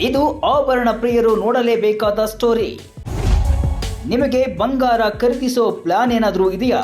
ಇದು ಆಭರಣ ಪ್ರಿಯರು ನೋಡಲೇಬೇಕಾದ ಸ್ಟೋರಿ ನಿಮಗೆ ಬಂಗಾರ ಖರೀದಿಸೋ ಪ್ಲಾನ್ ಏನಾದರೂ ಇದೆಯಾ?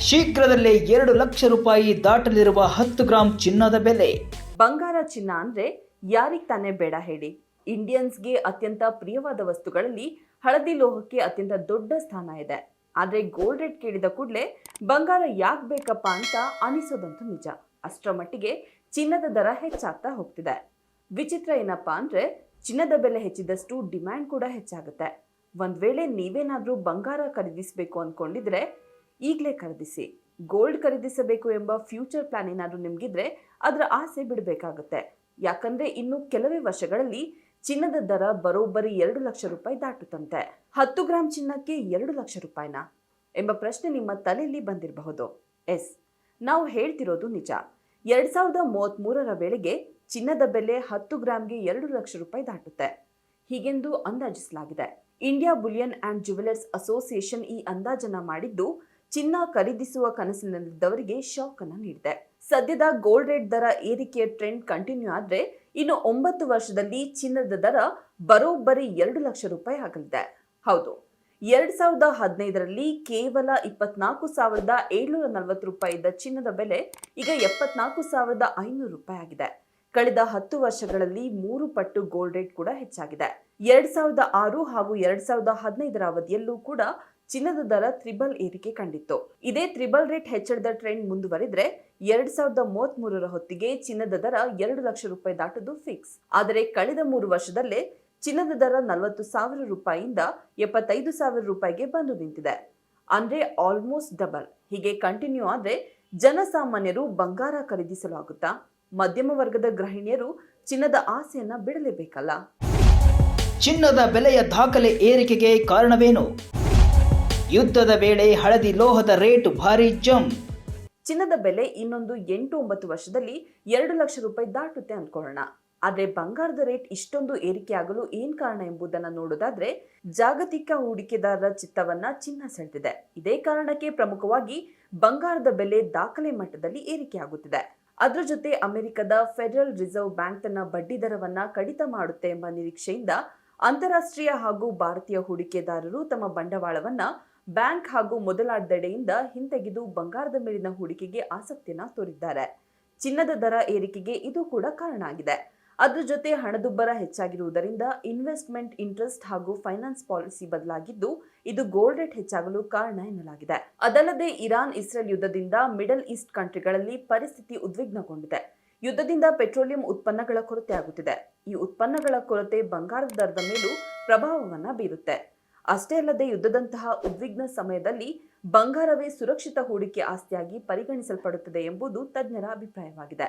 ಶೀಘ್ರದಲ್ಲೇ ಎರಡು ಲಕ್ಷ ರೂಪಾಯಿ ದಾಟಲಿರುವ ಹತ್ತು ಗ್ರಾಂ ಚಿನ್ನದ ಬೆಲೆ. ಬಂಗಾರ ಚಿನ್ನ ಅಂದ್ರೆ ಯಾರಿಗೆ ತಾನೇ ಬೇಡ ಹೇಳಿ. ಇಂಡಿಯನ್ಸ್ಗೆ ಅತ್ಯಂತ ಪ್ರಿಯವಾದ ವಸ್ತುಗಳಲ್ಲಿ ಹಳದಿ ಲೋಹಕ್ಕೆ ಅತ್ಯಂತ ದೊಡ್ಡ ಸ್ಥಾನ ಇದೆ. ಆದರೆ ಗೋಲ್ಡ್ ರೇಟ್ ಕೇಳಿದ ಕೂಡಲೇ ಬಂಗಾರ ಯಾಕೆ ಬೇಕಪ್ಪ ಅಂತ ಅನಿಸೋದಂತೂ ನಿಜ. ಅಷ್ಟರ ಮಟ್ಟಿಗೆ ಚಿನ್ನದ ದರ ಹೆಚ್ಚಾಗ್ತಾ ಹೋಗ್ತಿದೆ. ವಿಚಿತ್ರ ಏನಪ್ಪಾ ಅಂದರೆ ಚಿನ್ನದ ಬೆಲೆ ಹೆಚ್ಚಿದಷ್ಟು ಡಿಮ್ಯಾಂಡ್ ಕೂಡ ಹೆಚ್ಚಾಗುತ್ತೆ. ಒಂದು ವೇಳೆ ನೀವೇನಾದರೂ ಬಂಗಾರ ಖರೀದಿಸಬೇಕು ಅಂದ್ಕೊಂಡಿದ್ರೆ ಈಗಲೇ ಖರೀದಿಸಿ. ಗೋಲ್ಡ್ ಖರೀದಿಸಬೇಕು ಎಂಬ ಫ್ಯೂಚರ್ ಪ್ಲಾನ್ ಏನಾದರೂ ನಿಮಗಿದ್ರೆ ಅದರ ಆಸೆ ಬಿಡಬೇಕಾಗುತ್ತೆ. ಯಾಕಂದ್ರೆ ಇನ್ನು ಕೆಲವೇ ವರ್ಷಗಳಲ್ಲಿ ಚಿನ್ನದ ದರ ಬರೋಬ್ಬರಿ ಎರಡು ಲಕ್ಷ ರೂಪಾಯಿ ದಾಟುತ್ತಂತೆ. ಹತ್ತು ಗ್ರಾಂ ಚಿನ್ನಕ್ಕೆ ಎರಡು ಲಕ್ಷ ರೂಪಾಯಿನ? ಎಂಬ ಪ್ರಶ್ನೆ ನಿಮ್ಮ ತಲೆಯಲ್ಲಿ ಬಂದಿರಬಹುದು. ಎಸ್. ನಾವು ಹೇಳ್ತಿರೋದು ನಿಜ. ಎರಡು ಸಾವಿರದ ಮೂವತ್ತ್ ಮೂರರ ವೇಳೆಗೆ ಚಿನ್ನದ ಬೆಲೆ ಹತ್ತು ಗ್ರಾಮ್ಗೆ ಎರಡು ಲಕ್ಷ ರೂಪಾಯಿ ದಾಟುತ್ತೆ. ಹೀಗೆಂದು ಅಂದಾಜಿಸಲಾಗಿದೆ. India bullion and jewellers association ಈ ಅಂದಾಜನ್ನ ಮಾಡಿದ್ದು, ಚಿನ್ನ ಖರೀದಿಸುವ ಕನಸಿನಲ್ಲಿದ್ದವರಿಗೆ ಶಾಕ್ ಅನ್ನ ನೀಡಿದೆ. ಸದ್ಯದ ಗೋಲ್ಡ್ ರೇಟ್ ದರ ಏರಿಕೆಯ ಟ್ರೆಂಡ್ ಕಂಟಿನ್ಯೂ ಆದ್ರೆ, ಇನ್ನು ಒಂಬತ್ತು ವರ್ಷದಲ್ಲಿ ಚಿನ್ನದ ದರ ಬರೋಬ್ಬರಿ ಎರಡು ಲಕ್ಷ ರೂಪಾಯಿ ಆಗಲಿದೆ. ಹೌದು, ಎರಡ್ ಸಾವಿರದ ಹದಿನೈದರಲ್ಲಿ ಕೇವಲ ಇಪ್ಪತ್ನಾಲ್ಕು ಸಾವಿರದ ಏಳ್ನೂರ ನಲವತ್ತು ರೂಪಾಯಿ ಇದ್ದ ಚಿನ್ನದ ಬೆಲೆ ಈಗ ಎಪ್ಪತ್ನಾಲ್ಕು ಸಾವಿರದ ಐನೂರು ರೂಪಾಯಿ ಆಗಿದೆ. ಕಳೆದ ಹತ್ತು ವರ್ಷಗಳಲ್ಲಿ ಮೂರು ಪಟ್ಟು ಗೋಲ್ಡ್ ರೇಟ್ ಕೂಡ ಹೆಚ್ಚಾಗಿದೆ. ಎರಡ್ ಸಾವಿರದ ಆರು ಹಾಗೂ ಎರಡ್ ಸಾವಿರದ ಹದಿನೈದರ ಅವಧಿಯಲ್ಲೂ ಕೂಡ ಚಿನ್ನದ ದರ ತ್ರಿಬಲ್ ಏರಿಕೆ ಕಂಡಿತ್ತು. ಇದೇ ತ್ರಿಬಲ್ ರೇಟ್ ಹೆಚ್ಚಳದ ಟ್ರೆಂಡ್ ಮುಂದುವರಿದ್ರೆ ಎರಡ್ ಸಾವಿರದ ಮೂವತ್ತ್ ಮೂರರ ಹೊತ್ತಿಗೆ ಚಿನ್ನದ ದರ ಎರಡು ಲಕ್ಷ ರೂಪಾಯಿ ದಾಟುದು ಫಿಕ್ಸ್ ಆದರೆ ಕಳೆದ ಮೂರು ವರ್ಷದಲ್ಲೇ ಚಿನ್ನದ ದರ ನಲವತ್ತು ಸಾವಿರ ರೂಪಾಯಿಯಿಂದ ಎಪ್ಪತ್ತೈದು ಸಾವಿರ ರೂಪಾಯಿಗೆ ಬಂದು ನಿಂತಿದೆ. ಅಂದ್ರೆ ಆಲ್ಮೋಸ್ಟ್ ಡಬಲ್ ಹೀಗೆ ಕಂಟಿನ್ಯೂ ಆದ್ರೆ ಜನಸಾಮಾನ್ಯರು ಬಂಗಾರ ಖರೀದಿಸಲು ಆಗುತ್ತಾ? ಮಧ್ಯಮ ವರ್ಗದ ಗೃಹಿಣಿಯರು ಚಿನ್ನದ ಆಸೆಯನ್ನ ಬಿಡಲೇಬೇಕಲ್ಲ? ಚಿನ್ನದ ಬೆಲೆಯ ದಾಖಲೆ ಏರಿಕೆಗೆ ಕಾರಣವೇನು? ಯುದ್ಧದ ವೇಳೆ ಹಳದಿ ಲೋಹದ ರೇಟ್ ಭಾರಿ ಜಂಪ್. ಚಿನ್ನದ ಬೆಲೆ ಇನ್ನೊಂದು ಎಂಟು ಒಂಬತ್ತು ವರ್ಷದಲ್ಲಿ ಎರಡು ಲಕ್ಷ ರೂಪಾಯಿ ದಾಟುತ್ತೆ ಅನ್ಕೊಳ್ಳೋಣ. ಆದ್ರೆ ಬಂಗಾರದ ರೇಟ್ ಇಷ್ಟೊಂದು ಏರಿಕೆಯಾಗಲು ಏನ್ ಕಾರಣ ಎಂಬುದನ್ನು ನೋಡೋದಾದ್ರೆ ಜಾಗತಿಕ ಹೂಡಿಕೆದಾರರ ಚಿತ್ತವನ್ನ ಚಿನ್ನ ಸೆಳೆದಿದೆ. ಇದೇ ಕಾರಣಕ್ಕೆ ಪ್ರಮುಖವಾಗಿ ಬಂಗಾರದ ಬೆಲೆ ದಾಖಲೆ ಮಟ್ಟದಲ್ಲಿ ಏರಿಕೆಯಾಗುತ್ತಿದೆ ಅದರ ಜೊತೆ ಅಮೆರಿಕದ ಫೆಡರಲ್ ರಿಸರ್ವ್ ಬ್ಯಾಂಕ್ ತನ್ನ ಬಡ್ಡಿ ದರವನ್ನ ಕಡಿತ ಮಾಡುತ್ತೆ ಎಂಬ ನಿರೀಕ್ಷೆಯಿಂದ ಅಂತಾರಾಷ್ಟ್ರೀಯ ಹಾಗೂ ಭಾರತೀಯ ಹೂಡಿಕೆದಾರರು ತಮ್ಮ ಬಂಡವಾಳವನ್ನ ಬ್ಯಾಂಕ್ ಹಾಗೂ ಮೊದಲಾದೆಡೆಯಿಂದ ಹಿಂತೆಗೆದು ಬಂಗಾರದ ಮೇಲಿನ ಹೂಡಿಕೆಗೆ ಆಸಕ್ತಿಯನ್ನ ತೋರಿದ್ದಾರೆ. ಚಿನ್ನದ ದರ ಏರಿಕೆಗೆ ಇದು ಕೂಡ ಕಾರಣ ಆಗಿದೆ. ಅದರ ಜೊತೆ ಹಣದುಬ್ಬರ ಹೆಚ್ಚಾಗಿರುವುದರಿಂದ ಇನ್ವೆಸ್ಟ್ಮೆಂಟ್ ಇಂಟ್ರೆಸ್ಟ್ ಹಾಗೂ ಫೈನಾನ್ಸ್ ಪಾಲಿಸಿ ಬದಲಾಗಿದ್ದು ಇದು ಗೋಲ್ಡ್ ರೇಟ್ ಹೆಚ್ಚಾಗಲು ಕಾರಣ ಎನ್ನಲಾಗಿದೆ. ಅದಲ್ಲದೆ ಇರಾನ್ ಇಸ್ರೇಲ್ ಯುದ್ಧದಿಂದ ಮಿಡಲ್ ಈಸ್ಟ್ ಕಂಟ್ರಿಗಳಲ್ಲಿ ಪರಿಸ್ಥಿತಿ ಉದ್ವಿಗ್ನಗೊಂಡಿದೆ. ಯುದ್ಧದಿಂದ ಪೆಟ್ರೋಲಿಯಂ ಉತ್ಪನ್ನಗಳ ಕೊರತೆ ಆಗುತ್ತಿದೆ. ಈ ಉತ್ಪನ್ನಗಳ ಕೊರತೆ ಬಂಗಾರದ ದರದ ಮೇಲೂ ಪ್ರಭಾವವನ್ನು ಬೀರುತ್ತೆ. ಅಷ್ಟೇ ಅಲ್ಲದೆ ಯುದ್ಧದಂತಹ ಉದ್ವಿಗ್ನ ಸಮಯದಲ್ಲಿ ಬಂಗಾರವೇ ಸುರಕ್ಷಿತ ಹೂಡಿಕೆ ಆಸ್ತಿಯಾಗಿ ಪರಿಗಣಿಸಲ್ಪಡುತ್ತದೆ ಎಂಬುದು ತಜ್ಞರ ಅಭಿಪ್ರಾಯವಾಗಿದೆ.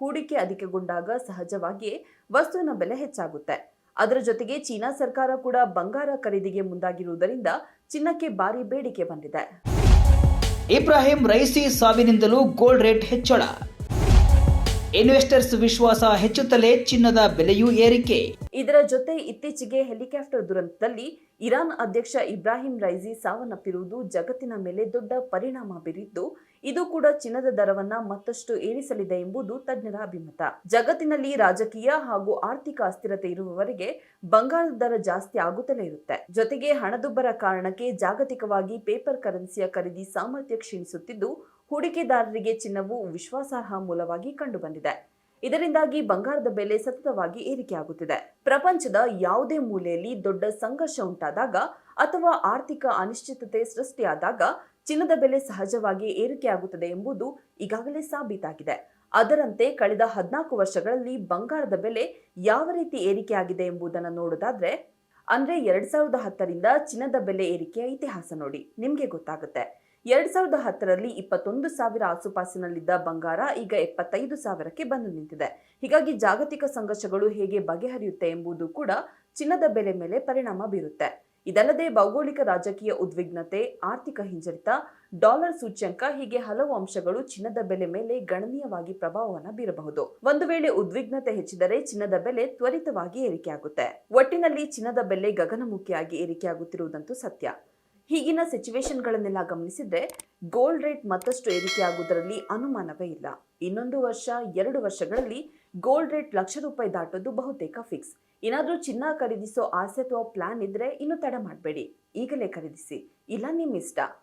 ಹೂಡಿಕೆ ಅಧಿಕಗೊಂಡಾಗ ಸಹಜವಾಗಿಯೇ ವಸ್ತುವಿನ ಬೆಲೆ ಹೆಚ್ಚಾಗುತ್ತೆ. ಅದರ ಜೊತೆಗೆ ಚೀನಾ ಸರ್ಕಾರ ಕೂಡ ಬಂಗಾರ ಖರೀದಿಗೆ ಮುಂದಾಗಿರುವುದರಿಂದ ಚಿನ್ನಕ್ಕೆ ಭಾರಿ ಬೇಡಿಕೆ ಬಂದಿದೆ. ಇಬ್ರಾಹಿಂ ರೈಸಿ ಸಾವಿನಿಂದಲೂ ಗೋಲ್ಡ್ ರೇಟ್ ಹೆಚ್ಚಳ. ಇನ್ವೆಸ್ಟರ್ಸ್ ವಿಶ್ವಾಸ ಹೆಚ್ಚುತ್ತಲೇ ಚಿನ್ನದ ಬೆಲೆಯೂ ಏರಿಕೆ. ಇದರ ಜೊತೆ ಇತ್ತೀಚೆಗೆ ಹೆಲಿಕಾಪ್ಟರ್ ದುರಂತದಲ್ಲಿ ಇರಾನ್ ಅಧ್ಯಕ್ಷ ಇಬ್ರಾಹಿಂ ರೈಸಿ ಸಾವನ್ನಪ್ಪಿರುವುದು ಜಗತ್ತಿನ ಮೇಲೆ ದೊಡ್ಡ ಪರಿಣಾಮ ಬೀರಿದ್ದು ಇದು ಕೂಡ ಚಿನ್ನದ ದರವನ್ನ ಮತ್ತಷ್ಟು ಏರಿಸಲಿದೆ ಎಂಬುದು ತಜ್ಞರ ಅಭಿಮತ. ಜಗತ್ತಿನಲ್ಲಿ ರಾಜಕೀಯ ಹಾಗೂ ಆರ್ಥಿಕ ಅಸ್ಥಿರತೆ ಇರುವವರೆಗೆ ಬಂಗಾರದ ದರ ಜಾಸ್ತಿ ಆಗುತ್ತಲೇ ಇರುತ್ತೆ. ಜೊತೆಗೆ ಹಣದುಬ್ಬರ ಕಾರಣಕ್ಕೆ ಜಾಗತಿಕವಾಗಿ ಪೇಪರ್ ಕರೆನ್ಸಿಯ ಖರೀದಿ ಸಾಮರ್ಥ್ಯ ಕ್ಷೀಣಿಸುತ್ತಿದ್ದು, ಹೂಡಿಕೆದಾರರಿಗೆ ಚಿನ್ನವು ವಿಶ್ವಾಸಾರ್ಹ ಮೂಲವಾಗಿ ಕಂಡುಬಂದಿದೆ. ಇದರಿಂದಾಗಿ ಬಂಗಾರದ ಬೆಲೆ ಸತತವಾಗಿ ಏರಿಕೆಯಾಗುತ್ತಿದೆ. ಪ್ರಪಂಚದ ಯಾವುದೇ ಮೂಲೆಯಲ್ಲಿ ದೊಡ್ಡ ಸಂಘರ್ಷ ಉಂಟಾದಾಗ ಅಥವಾ ಆರ್ಥಿಕ ಅನಿಶ್ಚಿತತೆ ಸೃಷ್ಟಿಯಾದಾಗ ಚಿನ್ನದ ಬೆಲೆ ಸಹಜವಾಗಿ ಏರಿಕೆಯಾಗುತ್ತದೆ ಎಂಬುದು ಈಗಾಗಲೇ ಸಾಬೀತಾಗಿದೆ. ಅದರಂತೆ ಕಳೆದ ಹದಿನಾಲ್ಕು ವರ್ಷಗಳಲ್ಲಿ ಬಂಗಾರದ ಬೆಲೆ ಯಾವ ರೀತಿ ಏರಿಕೆಯಾಗಿದೆ ಎಂಬುದನ್ನು ನೋಡೋದಾದ್ರೆ, ಅಂದ್ರೆ ಎರಡ್ ಸಾವಿರದ ಹತ್ತರಿಂದ ಚಿನ್ನದ ಬೆಲೆ ಏರಿಕೆಯ ಇತಿಹಾಸ ನೋಡಿ, ನಿಮ್ಗೆ ಗೊತ್ತಾಗುತ್ತೆ. ಎರಡ್ ಸಾವಿರದ ಹತ್ತರಲ್ಲಿ ಇಪ್ಪತ್ತೊಂದು ಸಾವಿರ ಆಸುಪಾಸಿನಲ್ಲಿದ್ದ ಬಂಗಾರ ಈಗ ಎಪ್ಪತ್ತೈದು ಸಾವಿರಕ್ಕೆ ಬಂದು ನಿಂತಿದೆ. ಹೀಗಾಗಿ ಜಾಗತಿಕ ಸಂಘರ್ಷಗಳು ಹೇಗೆ ಬಗೆಹರಿಯುತ್ತೆ ಎಂಬುದು ಕೂಡ ಚಿನ್ನದ ಬೆಲೆ ಮೇಲೆ ಪರಿಣಾಮ ಬೀರುತ್ತೆ. ಇದಲ್ಲದೆ ಭೌಗೋಳಿಕ ರಾಜಕೀಯ ಉದ್ವಿಗ್ನತೆ, ಆರ್ಥಿಕ ಹಿಂಜರಿತ, ಡಾಲರ್ ಸೂಚ್ಯಂಕ ಹೀಗೆ ಹಲವು ಅಂಶಗಳು ಚಿನ್ನದ ಬೆಲೆ ಮೇಲೆ ಗಣನೀಯವಾಗಿ ಪ್ರಭಾವವನ್ನು ಬೀರಬಹುದು. ಒಂದು ವೇಳೆ ಉದ್ವಿಗ್ನತೆ ಹೆಚ್ಚಿದರೆ ಚಿನ್ನದ ಬೆಲೆ ತ್ವರಿತವಾಗಿ ಏರಿಕೆಯಾಗುತ್ತೆ. ಒಟ್ಟಿನಲ್ಲಿ ಚಿನ್ನದ ಬೆಲೆ ಗಗನಮುಖಿಯಾಗಿ ಏರಿಕೆಯಾಗುತ್ತಿರುವುದಂತೂ ಸತ್ಯ. ಹೀಗಿನ ಸಿಚುವೇಶನ್ಗಳನ್ನೆಲ್ಲ ಗಮನಿಸಿದ್ರೆ ಗೋಲ್ಡ್ ರೇಟ್ ಮತ್ತಷ್ಟು ಏರಿಕೆಯಾಗುವುದರಲ್ಲಿ ಅನುಮಾನವೇ ಇಲ್ಲ. ಇನ್ನೊಂದು ವರ್ಷ, ಎರಡು ವರ್ಷಗಳಲ್ಲಿ ಗೋಲ್ಡ್ ರೇಟ್ ಲಕ್ಷ ರೂಪಾಯಿ ದಾಟೋದು ಬಹುತೇಕ ಫಿಕ್ಸ್ ಏನಾದರೂ ಚಿನ್ನ ಖರೀದಿಸೋ ಆಸೆ ಅಥವಾ ಪ್ಲಾನ್ ಇದ್ರೆ ಇನ್ನು ತಡ ಮಾಡಬೇಡಿ. ಈಗಲೇ ಖರೀದಿಸಿ. ಇಲ್ಲ ನಿಮ್ಮ ಇಷ್ಟ